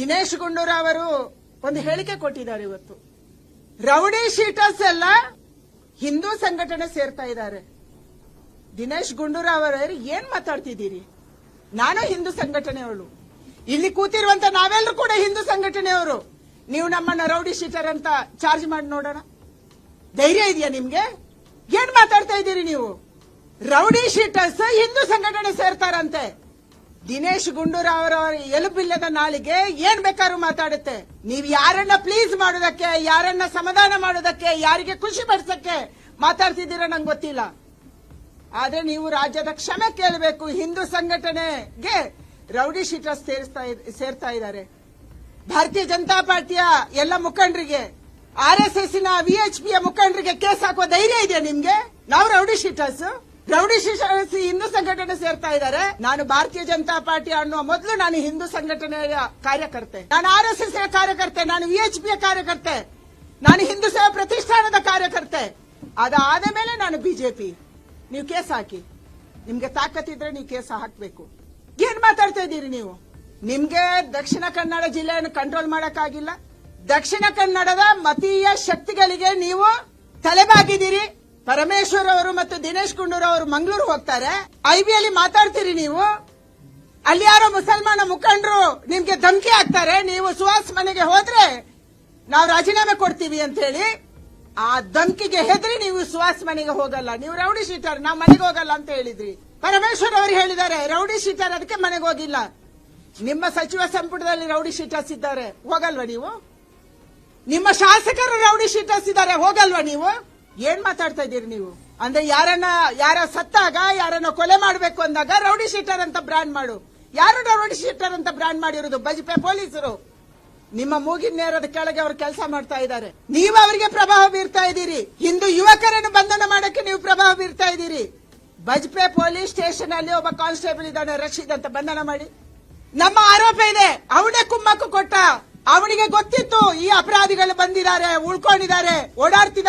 ದಿನೇಶ್ ಗುಂಡೂರಾವ್ ಅವರು ಒಂದು ಹೇಳಿಕೆ ಕೊಟ್ಟಿದ್ದಾರೆ ಇವತ್ತು. ರೌಡಿ ಶೀಟರ್ಸ್ ಎಲ್ಲ ಹಿಂದೂ ಸಂಘಟನೆ ಸೇರ್ತಾ ಇದ್ದಾರೆ. ದಿನೇಶ್ ಗುಂಡೂರಾವ್ ಅವರು, ಏನ್ ಮಾತಾಡ್ತಿದ್ದೀರಿ? ನಾನು ಹಿಂದೂ ಸಂಘಟನೆಯವಳು. ಇಲ್ಲಿ ಕೂತಿರುವಂತ ನಾವೆಲ್ಲರೂ ಕೂಡ ಹಿಂದೂ ಸಂಘಟನೆಯವರು. ನೀವು ನಮ್ಮನ್ನ ರೌಡಿ ಶೀಟರ್ ಅಂತ ಚಾರ್ಜ್ ಮಾಡಿ ನೋಡೋಣ. ಧೈರ್ಯ ಇದೆಯಾ ನಿಮ್ಗೆ? ಏನ್ ಮಾತಾಡ್ತಾ ಇದ್ದೀರಿ ನೀವು? ರೌಡಿ ಶೀಟರ್ಸ್ ಹಿಂದೂ ಸಂಘಟನೆ ಸೇರ್ತಾರಂತೆ. ದಿನೇಶ್ ಗುಂಡೂರಾವ್ ಎಲುಬಿಲ್ಲದ ನಾಲಿಗೆ ಏನ್ ಬೇಕಾದ್ರೂ ಮಾತಾಡುತ್ತೆ. ನೀವು ಯಾರನ್ನ ಪ್ಲೀಸ್ ಮಾಡೋದಕ್ಕೆ, ಯಾರನ್ನ ಸಮಾಧಾನ ಮಾಡೋದಕ್ಕೆ, ಯಾರಿಗೆ ಖುಷಿ ಪಡಿಸಕ್ಕೆ ಮಾತಾಡ್ತಿದ್ದೀರಾ ನಂಗೆ ಗೊತ್ತಿಲ್ಲ. ಆದ್ರೆ ನೀವು ರಾಜ್ಯದ ಕ್ಷಮೆ ಕೇಳಬೇಕು, ಹಿಂದೂ ಸಂಘಟನೆಗೆ ರೌಡಿ ಶೀಟರ್ಸ್ ಸೇರಿಸ್ತಾ ಸೇರ್ತಾ ಇದ್ದಾರೆ. ಭಾರತೀಯ ಜನತಾ ಪಾರ್ಟಿಯ ಎಲ್ಲ ಮುಖಂಡರಿಗೆ ಆರ್ ಎಸ್ ಎಸ್ನ ವಿಎಚ್ಪಿಯ ಮುಖಂಡರಿಗೆ ಕೇಸ್ ಹಾಕುವ ಧೈರ್ಯ ಇದೆಯಾ ನಿಮ್ಗೆ? ನಾವು ರೌಡಿ ಶೀಟರ್ಸ್. ರೌಡಿ ಹಿಂದೂ ಸಂಘಟನೆ ಸೇರ್ತಾ ಇದ್ದಾರೆ. ನಾನು ಭಾರತೀಯ ಜನತಾ ಪಾರ್ಟಿ ಅನ್ನುವ ಮೊದಲು ನಾನು ಹಿಂದೂ ಸಂಘಟನೆಯ ಕಾರ್ಯಕರ್ತೆ. ನಾನು ಆರ್ ಎಸ್ ಎಸ್ ಕಾರ್ಯಕರ್ತೆ, ನಾನು ವಿಎಚ್ಪಿ ಕಾರ್ಯಕರ್ತೆ, ನಾನು ಹಿಂದೂ ಸೇವಾ ಪ್ರತಿಷ್ಠಾನದ ಕಾರ್ಯಕರ್ತೆ. ಅದಾದ ಮೇಲೆ ನಾನು ಬಿಜೆಪಿ ನೀವು ಕೇಸ್ ಹಾಕಿ. ನಿಮ್ಗೆ ತಾಕತ್ತಿದ್ರೆ ನೀವು ಕೇಸ್ ಹಾಕಬೇಕು. ಏನ್ ಮಾತಾಡ್ತಾ ಇದ್ದೀರಿ ನೀವು? ನಿಮ್ಗೆ ದಕ್ಷಿಣ ಕನ್ನಡ ಜಿಲ್ಲೆಯನ್ನು ಕಂಟ್ರೋಲ್ ಮಾಡಕ್ಕಾಗಿಲ್ಲ. ದಕ್ಷಿಣ ಕನ್ನಡದ ಮತೀಯ ಶಕ್ತಿಗಳಿಗೆ ನೀವು ತಲೆಬಾಗಿದ್ದೀರಿ. ಪರಮೇಶ್ವರ್ ಅವರು ಮತ್ತು ದಿನೇಶ್ ಗುಂಡೂರಾವ್ ಅವರು ಮಂಗಳೂರು ಹೋಗ್ತಾರೆ. ಐಬಿಯಲ್ಲಿ ಮಾತಾಡ್ತೀರಿ ನೀವು? ಅಲ್ಲಿ ಯಾರೋ ಮುಸಲ್ಮಾನ ಮುಖಂಡರು ನಿಮ್ಗೆ ಧಮಕಿ ಹಾಕ್ತಾರೆ. ನೀವು ಸುಹಾಸ್ ಮನೆಗೆ ಹೋದ್ರೆ ನಾವು ರಾಜೀನಾಮೆ ಕೊಡ್ತೀವಿ ಅಂತ ಹೇಳಿ ಆ ಧಮಕಿಗೆ ಹೆದರಿ ನೀವು ಸುಹಾಸ್ ಮನೆಗೆ ಹೋಗಲ್ಲ. ನೀವು ರೌಡಿ ಶೀಟರ್ ನಾವು ಮನೆಗೆ ಹೋಗಲ್ಲ ಅಂತ ಹೇಳಿದ್ರಿ. ಪರಮೇಶ್ವರ್ ಅವರು ಹೇಳಿದ್ದಾರೆ, ರೌಡಿ ಶೀಟರ್ ಅದಕ್ಕೆ ಮನೆಗೆ ಹೋಗಿಲ್ಲ. ನಿಮ್ಮ ಸಚಿವ ಸಂಪುಟದಲ್ಲಿ ರೌಡಿ ಶೀಟರ್ಸ್ ಇದ್ದಾರೆ. ಹೋಗಲ್ವಾ ನೀವು? ನಿಮ್ಮ ಶಾಸಕರು ರೌಡಿ ಶೀಟರ್ಸ್ ಇದ್ದಾರೆ. ಹೋಗಲ್ವಾ ನೀವು? ಏನ್ ಮಾತಾಡ್ತಾ ಇದ್ದೀರಿ ನೀವು? ಅಂದ್ರೆ ಯಾರನ್ನ, ಯಾರ ಸತ್ತಾಗ ಯಾರನ್ನ ಕೊಲೆ ಮಾಡಬೇಕು ಅಂದಾಗ ರೌಡಿ ಶೀಟರ್ ಅಂತ ಬ್ರಾಂಡ್ ಮಾಡು. ಯಾರು ರೌಡಿ ಶೀಟರ್ ಅಂತ ಬ್ರಾಂಡ್ ಮಾಡಿರೋದು? ಬಜ್ಪೆ ಪೊಲೀಸರು. ನಿಮ್ಮ ಮೂಗಿನ ನೇರದ ಕೆಳಗೆ ಅವರು ಕೆಲಸ ಮಾಡ್ತಾ ಇದ್ದಾರೆ. ನೀವು ಅವರಿಗೆ ಪ್ರಭಾವ ಬೀರ್ತಾ ಇದ್ದೀರಿ. ಹಿಂದೂ ಯುವಕರನ್ನು ಬಂಧನ ಮಾಡಕ್ಕೆ ನೀವು ಪ್ರಭಾವ ಬೀರ್ತಾ ಇದ್ದೀರಿ. ಬಜ್ಪೆ ಪೊಲೀಸ್ ಸ್ಟೇಷನ್ ಅಲ್ಲಿ ಒಬ್ಬ ಕಾನ್ಸ್ಟೇಬಲ್ ಇದ್ದಾನೆ ರಶೀದ್ ಅಂತ ಬಂಧನ ಮಾಡಿ. ನಮ್ಮ ಆರೋಪ ಇದೆ. ಅವನೇ ಕುಮ್ಮಕ್ಕು ಕೊಟ್ಟ. ಅವನಿಗೆ ಗೊತ್ತಿತ್ತು, ಈ ಅಪರಾಧಿಗಳು ಬಂದಿದ್ದಾರೆ, ಉಳ್ಕೊಂಡಿದ್ದಾರೆ, ಓಡಾಡ್ತಿದ್ದಾರೆ.